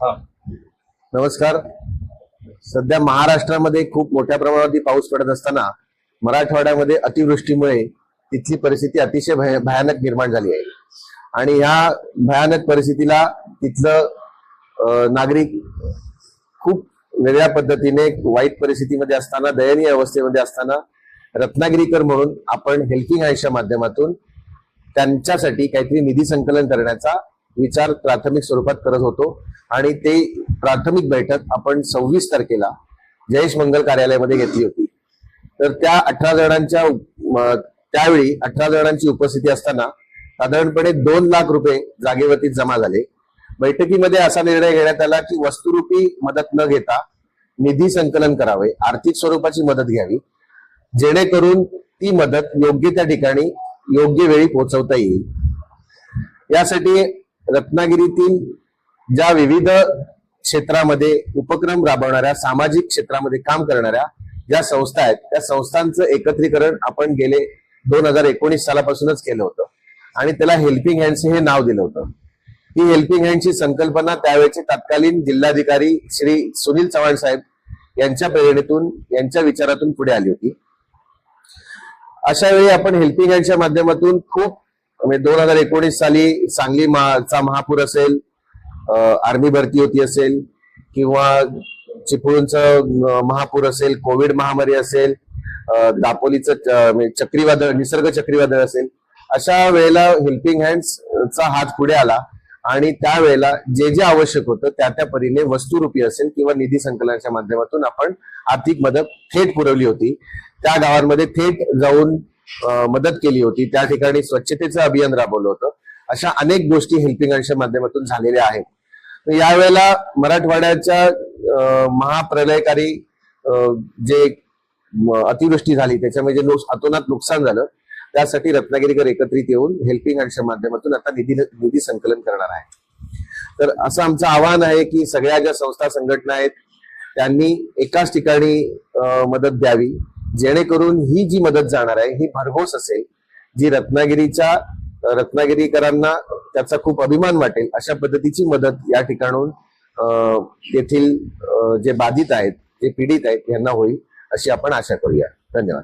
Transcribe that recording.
नमस्कार. सध्या महाराष्ट्रामध्ये खूप मोठ्या प्रमाणावरती पाऊस पडत असताना मराठवाड्यामध्ये अतिवृष्टीमुळे तिथली परिस्थिती अतिशय भय- भयानक निर्माण झाली आहे. आणि ह्या भयानक परिस्थितीला तिथलं नागरिक खूप वेगळ्या पद्धतीने वाईट परिस्थितीमध्ये असताना दयनीय अवस्थेमध्ये असताना रत्नागिरीकर म्हणून आपण हेल्पिंग हँडच्या माध्यमातून त्यांच्यासाठी काहीतरी निधी संकलन करण्याचा विचार प्राथमिक स्वरूपात करत होतो. आणि ते प्राथमिक बैठक आपण सव्वीस तारखेला जयेश मंगल कार्यालयामध्ये घेतली होती. तर त्या अठरा जणांच्या त्यावेळी अठरा जणांची उपस्थिती असताना साधारणपणे दोन लाख रुपये जागेवरती जमा झाले. बैठकीमध्ये असा निर्णय घेण्यात आला की वस्तुरूपी मदत न घेता निधी संकलन करावे आर्थिक स्वरूपाची मदत घ्यावी जेणेकरून ती मदत योग्य त्या ठिकाणी योग्य वेळी पोहोचवता येईल. यासाठी रत्नागिरीतील ज्या विविध क्षेत्रामध्ये उपक्रम राबवणाऱ्या सामाजिक क्षेत्रामध्ये काम करणाऱ्या ज्या संस्था आहेत त्या संस्थांचं एकत्रीकरण आपण गेले दोन हजार एकोणीस सालापासूनच केलं होतं. आणि त्याला हेल्पिंग हँड्स हे नाव दिलं होतं. ही हेल्पिंग हँडची संकल्पना त्यावेळेचे तत्कालीन जिल्हाधिकारी श्री सुनील चव्हाण साहेब यांच्या प्रेरणेतून यांच्या विचारातून पुढे आली होती. अशा वेळी आपण हेल्पिंग हँडच्या माध्यमातून खूप म्हणजे दोन हजार एकोणीस साली सांगली चा महापूर असेल आर्मी भरती होती असेल किंवा चिपळूणचं महापूर असेल कोविड महामारी असेल दापोलीचं च- म्हणजे चक्रीवादळ निसर्ग चक्रीवादळ असेल अशा वेळेला हेल्पिंग हँड्स चा हात पुढे आला. आणि त्यावेळेला जे जे आवश्यक होतं त्या त्या परीने वस्तुरूपी असेल किंवा निधी संकलनाच्या माध्यमातून आपण आर्थिक मदत थेट पुरवली होती. त्या गावांमध्ये थेट जाऊन मदत केली होती. त्या ठिकाणी स्वच्छतेचं अभियान राबवलं होतं. अशा अनेक गोष्टी हेल्पिंग हँडच्या माध्यमातून झालेल्या आहेत. तर यावेळेला मराठवाड्याच्या अं, महाप्रलयकारी जे अतिवृष्टी झाली त्याच्यामध्ये जे नुक- अतोनात नुकसान झालं त्यासाठी रत्नागिरीकर एकत्रित येऊन हेल्पिंग हँडच्या माध्यमातून आता निधी निधी संकलन करणार आहे तर असं आमचं आवाहन आहे की सगळ्या ज्या संस्था संघटना आहेत त्यांनी एकाच ठिकाणी मदत द्यावी. जेणेकरून ही जी मदत जाणार आहे ही भरघोस असेल जी रत्नागिरीच्या रत्नागिरीकरांना त्याचा खूप अभिमान वाटेल अशा पद्धतीची मदत या ठिकाणून येथील जे बाधित आहेत जे पीडित आहेत यांना होईल अशी आपण आशा करूया. धन्यवाद.